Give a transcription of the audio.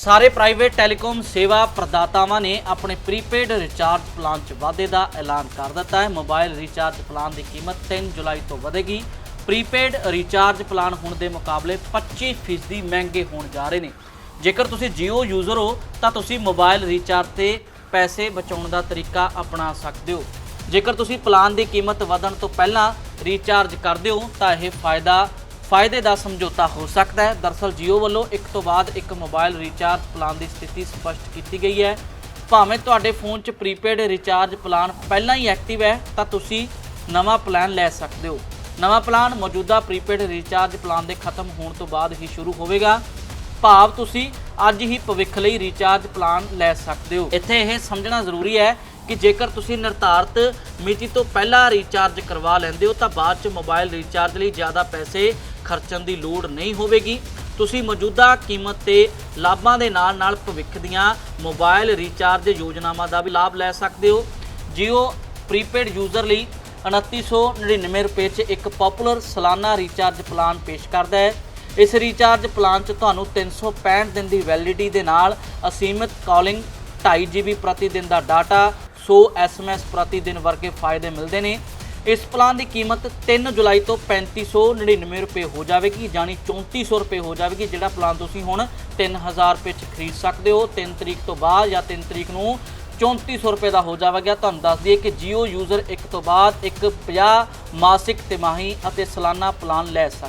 ਸਾਰੇ private telecom ਸੇਵਾ ਪ੍ਰਦਾਤਾਵਾਂ ਨੇ ਆਪਣੇ ਪ੍ਰੀਪੇਡ ਰਿਚਾਰਜ ਪਲਾਨ 'ਚ ਵਾਧੇ ਦਾ ਐਲਾਨ ਕਰ ਦਿੱਤਾ ਹੈ। ਮੋਬਾਈਲ ਰਿਚਾਰਜ ਪਲਾਨ ਦੀ ਕੀਮਤ 3 ਜੁਲਾਈ ਤੋਂ ਵਧੇਗੀ। ਪ੍ਰੀਪੇਡ ਰਿਚਾਰਜ ਪਲਾਨ ਹੁਣ ਦੇ ਮੁਕਾਬਲੇ 25% ਮਹਿੰਗੇ ਹੋਣ ਜਾ ਰਹੇ ਨੇ। ਜੇਕਰ ਤੁਸੀਂ Jio ਯੂਜ਼ਰ ਹੋ, ਤਾਂ ਤੁਸੀਂ ਮੋਬਾਈਲ ਰਿਚਾਰਜ ਤੇ ਪੈਸੇ ਬਚਾਉਣ ਦਾ ਤਰੀਕਾ ਅਪਣਾ ਸਕਦੇ ਹੋ। ਜੇਕਰ ਤੁਸੀਂ ਪਲਾਨ ਦੀ ਕੀਮਤ ਵਧਣ ਤੋਂ ਪਹਿਲਾਂ ਰੀਚਾਰਜ ਕਰਦੇ ਹੋ, ਤਾਂ ਇਹ ਫਾਇਦਾ ਫਾਇਦੇ ਦਾ ਸਮਝੌਤਾ ਹੋ ਸਕਦਾ ਹੈ। ਦਰਸਲ Jio ਵੱਲੋਂ ਇੱਕ ਤੋਂ ਬਾਅਦ ਇੱਕ ਮੋਬਾਈਲ ਰੀਚਾਰਜ ਪਲਾਨ ਦੀ ਸਥਿਤੀ ਸਪਸ਼ਟ ਕੀਤੀ ਗਈ ਹੈ। ਭਾਵੇਂ ਤੁਹਾਡੇ ਫੋਨ 'ਚ ਪ੍ਰੀਪੇਡ ਰੀਚਾਰਜ ਪਲਾਨ ਪਹਿਲਾਂ ਹੀ ਐਕਟਿਵ ਹੈ, ਤਾਂ ਤੁਸੀਂ ਨਵਾਂ ਪਲਾਨ ਲੈ ਸਕਦੇ ਹੋ। ਨਵਾਂ ਪਲਾਨ ਮੌਜੂਦਾ ਪ੍ਰੀਪੇਡ ਰੀਚਾਰਜ ਪਲਾਨ ਦੇ ਖਤਮ ਹੋਣ ਤੋਂ ਬਾਅਦ ਹੀ ਸ਼ੁਰੂ ਹੋਵੇਗਾ। ਭਾਵ ਤੁਸੀਂ ਅੱਜ ਹੀ ਭਵਿੱਖ ਲਈ ਰੀਚਾਰਜ ਪਲਾਨ ਲੈ ਸਕਦੇ ਹੋ। ਇੱਥੇ ਇਹ ਸਮਝਣਾ ਜ਼ਰੂਰੀ ਹੈ ਕਿ ਜੇਕਰ ਤੁਸੀਂ ਨਿਰਧਾਰਤ ਮਿਤੀ ਤੋਂ ਪਹਿਲਾਂ ਰੀਚਾਰਜ ਕਰਵਾ ਲੈਂਦੇ ਹੋ, ਤਾਂ ਬਾਅਦ ਚ ਮੋਬਾਈਲ ਰੀਚਾਰਜ ਲਈ ਜ਼ਿਆਦਾ ਪੈਸੇ ਖਰਚਣ ਦੀ ਲੋੜ ਨਹੀਂ ਹੋਵੇਗੀ। ਤੁਸੀਂ ਮੌਜੂਦਾ ਕੀਮਤ ਤੇ ਲਾਭਾਂ ਦੇ ਨਾਲ-ਨਾਲ ਭਵਿੱਖ ਦੀਆਂ ਮੋਬਾਈਲ ਰੀਚਾਰਜ ਯੋਜਨਾਵਾਂ ਦਾ ਵੀ ਲਾਭ ਲੈ ਸਕਦੇ ਹੋ। Jio ਪ੍ਰੀਪੇਡ ਯੂਜ਼ਰ ਲਈ 2999 ਰੁਪਏ 'ਚ ਇੱਕ ਪਪੂਲਰ ਸਾਲਾਨਾ ਰੀਚਾਰਜ ਪਲਾਨ ਪੇਸ਼ ਕਰਦਾ ਹੈ। ਇਸ ਰੀਚਾਰਜ ਪਲਾਨ 'ਚ ਤੁਹਾਨੂੰ 365 ਦਿਨ ਦੀ ਵੈਲਿਡਿਟੀ ਦੇ ਨਾਲ ਅਸੀਮਿਤ ਕਾਲਿੰਗ 2.5 GB ਪ੍ਰਤੀ ਦਿਨ ਦਾ ਡਾਟਾ 100 SMS ਪ੍ਰਤੀ ਦਿਨ ਵਰਗੇ ਫਾਇਦੇ ਮਿਲਦੇ ਨੇ। ਇਸ ਪਲਾਨ ਦੀ ਕੀਮਤ 3 ਜੁਲਾਈ ਤੋਂ 3599 ਰੁਪਏ ਹੋ ਜਾਵੇਗੀ, ਯਾਨੀ 3400 ਰੁਪਏ ਹੋ ਜਾਵੇਗੀ, ਜਿਹੜਾ ਪਲਾਨ ਤੁਸੀਂ ਹੁਣ 3000 ਰੁਪਏ 'ਚ ਖਰੀਦ ਸਕਦੇ ਹੋ। 3 ਤਰੀਕ ਤੋਂ ਬਾਅਦ ਜਾਂ 3 ਤਰੀਕ ਨੂੰ 3400 ਰੁਪਏ ਦਾ ਹੋ ਜਾਵੇਗਾ। ਤੁਹਾਨੂੰ ਦੱਸ ਦਈਏ ਕਿ Jio ਯੂਜ਼ਰ ਇੱਕ ਤੋਂ ਬਾਅਦ ਇੱਕ 50 ਮਾਸਿਕ ਤਿਮਾਹੀ ਅਤੇ ਸਾਲਾਨਾ ਪਲਾਨ ਲੈ ਸਕਦਾ